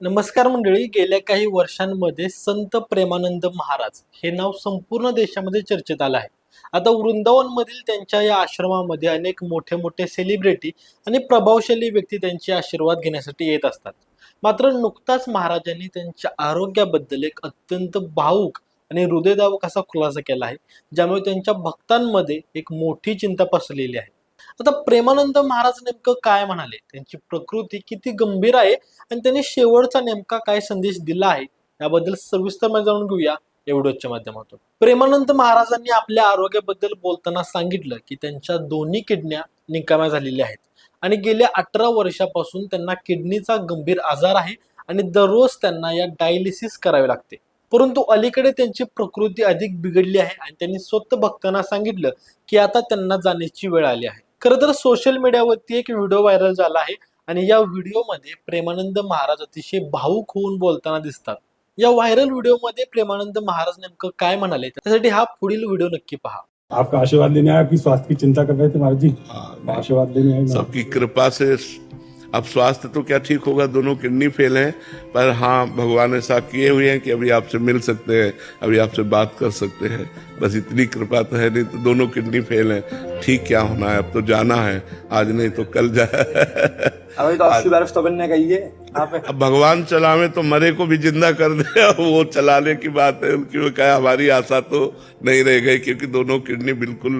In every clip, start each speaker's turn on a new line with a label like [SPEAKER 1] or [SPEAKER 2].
[SPEAKER 1] नमस्कार मंडळी गेल्या काही वर्षांमध्ये संत प्रेमानंद महाराज हे नाव संपूर्ण देशामध्ये चर्चेत आलं आहे. आता वृंदावनमधील त्यांच्या या आश्रमामध्ये अनेक मोठे मोठे सेलिब्रिटी आणि प्रभावशाली व्यक्ती त्यांचे आशीर्वाद घेण्यासाठी येत असतात. मात्र नुकताच महाराजांनी त्यांच्या आरोग्याबद्दल एक अत्यंत भावूक आणि हृदयदावक असा खुलासा केला आहे ज्यामुळे त्यांच्या भक्तांमध्ये एक मोठी चिंता पसरलेली आहे. आता प्रेमानंद महाराज नेमकं काय म्हणाले? त्यांची प्रकृती किती गंभीर आहे आणि त्यांनी शेवटचा नेमका काय संदेश दिला आहे? याबद्दल सविस्तर जाणून घेऊया या माध्यमातून. प्रेमानंद महाराजांनी आपल्या आरोग्याबद्दल बोलताना सांगितलं की त्यांच्या दोन्ही किडन्या निकाम्या झालेल्या आहेत. आणि गेल्या अठरा वर्षापासून त्यांना किडनीचा गंभीर आजार आहे आणि दररोज त्यांना या डायलिसिस करावे लागते. परंतु अलीकडे त्यांची प्रकृती अधिक बिघडली आहे आणि त्यांनी स्वतः भक्तांना सांगितलं की आता त्यांना जाण्याची वेळ आली आहे. खरं तर सोशल मीडियावरती एक व्हिडिओ व्हायरल झाला आहे आणि या व्हिडिओमध्ये प्रेमानंद महाराज अतिशय भावूक होऊन बोलताना दिसतात. या व्हायरल व्हिडिओमध्ये प्रेमानंद महाराज नेमकं काय म्हणाले? त्यासाठी हा पुढील व्हिडिओ नक्की पहा.
[SPEAKER 2] आपका आशीर्वाद लेने आए आपकी स्वास्थ्य की चिंता कर रहे थे महाराज जी?
[SPEAKER 3] हाँ,
[SPEAKER 2] आशीर्वाद लेने आए
[SPEAKER 3] सबकी कृपा से अब स्वास्थ्य तो क्या ठीक होगा? दोनों किडनी फेल हैं पर हाँ भगवान ऐसा किए हुए हैं कि अभी आपसे मिल सकते हैं अभी आपसे बात कर सकते हैं। बस इतनी कृपा तो है नहीं तो दोनों किडनी फेल हैं। ठीक क्या होना है? अब तो जाना है। आज नहीं तो कल जाए
[SPEAKER 4] अभी तो तो बनने गई है
[SPEAKER 3] अब भगवान चलावे तो मरे को भी ज़िंदा कर दे। वो चलाने की बात है उनकी वो क्या हमारी आशा तो नहीं रह गई क्योंकि दोनों किडनी बिल्कुल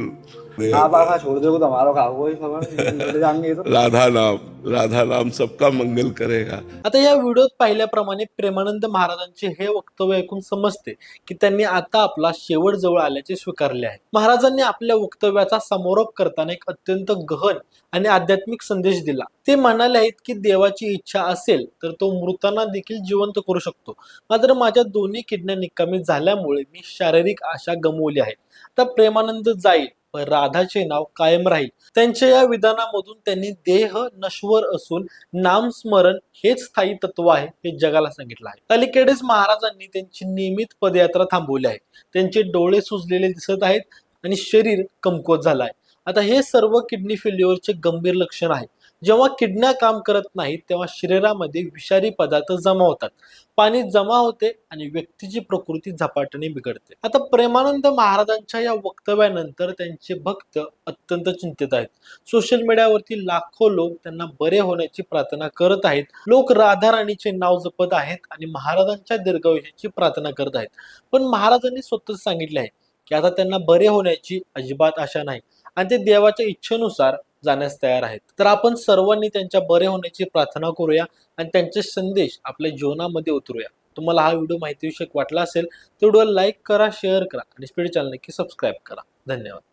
[SPEAKER 4] आप आखा छोड़ दोगे तो हमारा खाओ जाएंगे तो
[SPEAKER 3] राधा नाम राधा नाम सबका मंगल करेगा.
[SPEAKER 1] आता या व्हिडिओत पाहिल्याप्रमाणे प्रेमानंद महाराजांचे हे वक्तव्य ऐकून समजते की त्यांनी आता आपला शेवट जवळ आल्याचे स्वीकारले आहे. महाराजांनी आपल्या वक्तव्याचा समारोप करताना एक अत्यंत गहन आणि आध्यात्मिक संदेश दिला. ते म्हणाले आहेत की देवाची इच्छा असेल तर तो मृतांना देखील जिवंत करू शकतो. मात्र माझ्या दोन्ही किडन्या निकामी झाल्यामुळे मी शारीरिक आशा गमावली आहे. तर प्रेमानंद जाईल. पण राधाचे नाव कायम राहील. त्यांच्या या विधानामधून त्यांनी देह नश्वर असून नामस्मरण हेच स्थायी तत्व आहे हे जगाला सांगितलं आहे. अलीकडेच महाराजांनी त्यांची नियमित पदयात्रा थांबवली आहे. त्यांचे डोळे सुजलेले दिसत आहेत आणि शरीर कमकुवत झालं आहे. आता हे सर्व किडनी फेल्युअरचे गंभीर लक्षण आहे. जेव्हा किडन्या काम करत नाहीत तेव्हा शरीरामध्ये विषारी पदार्थ जमा होतात. पाणी जमा होते आणि व्यक्तीची प्रकृती झपाट्याने बिघडते. आता प्रेमानंद महाराजांच्या या वक्तव्यानंतर त्यांचे भक्त अत्यंत चिंतित आहेत. सोशल मीडियावरती लाखो लोक त्यांना बरे होण्याची प्रार्थना करत आहेत. लोक राधा राणीचे नाव जपत आहेत आणि महाराजांच्या दीर्घायुष्याची प्रार्थना करत आहेत. पण महाराजांनी स्वतःच सांगितले आहे की आता त्यांना बरे होण्याची अजिबात आशा नाही. आणि ते देवाच्या इच्छेनुसार जाण्यास तयार आहेत. तर आपण सर्वांनी त्यांच्या बरे होण्याची प्रार्थना करूया आणि त्यांचे संदेश आपल्या जीवनामध्ये उतरूया. तुम्हाला हा व्हिडिओ माहितीविषयक वाटला असेल तर व्हिडिओला लाईक करा शेअर करा आणि स्पीड चॅनल नक्की सबस्क्राईब करा. धन्यवाद.